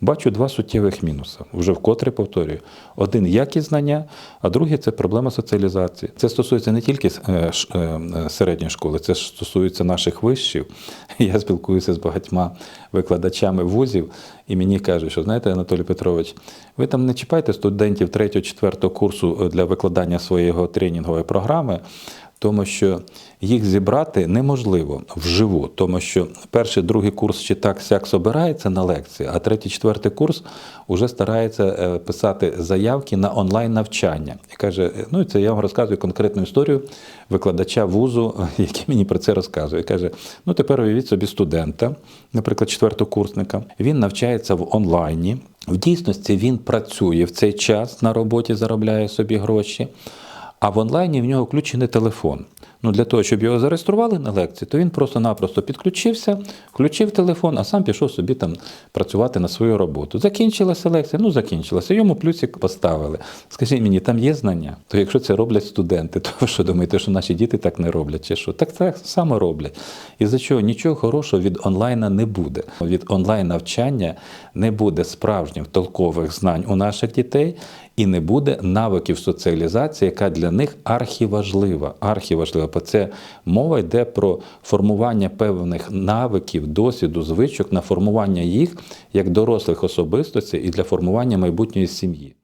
бачу два суттєвих мінуси. Вже вкотре повторюю. Один якість знання, а другий це проблема соціалізації. Це стосується не тільки е, е, середньої школи, це стосується наших вишів. Я спілкуюся з багатьма викладачами вузів, і мені кажуть, що знаєте, Анатолій Петрович, ви там не чіпайте студентів 3-4 курсу для викладання своєї тренінгової програми. Тому що їх зібрати неможливо вживу, тому що перший, другий курс чи так сяк собирається на лекції, а третій, четвертий курс вже старається е, писати заявки на онлайн навчання. І каже: ну це я вам розказую конкретну історію викладача вузу, який мені про це розказує. Каже: ну тепер уявіть собі студента, наприклад, четвертокурсника. Він навчається в онлайні. В дійсності він працює в цей час на роботі, заробляє собі гроші. А в онлайні в нього включений телефон. Ну, для того, щоб його зареєстрували на лекції, то він просто-напросто підключився, включив телефон, а сам пішов собі там працювати на свою роботу. Закінчилася лекція, ну закінчилася. Йому плюсик поставили. Скажіть мені, там є знання? То якщо це роблять студенти, то ви що думаєте, що наші діти так не роблять? Чи що? Так так само роблять. І за чого нічого хорошого від онлайна не буде. Від онлайн навчання не буде справжніх толкових знань у наших дітей і не буде навиків соціалізації, яка для них архіважлива. Архіважлива, бо це мова йде про формування певних навиків, досвіду, звичок на формування їх як дорослих особистостей і для формування майбутньої сім'ї.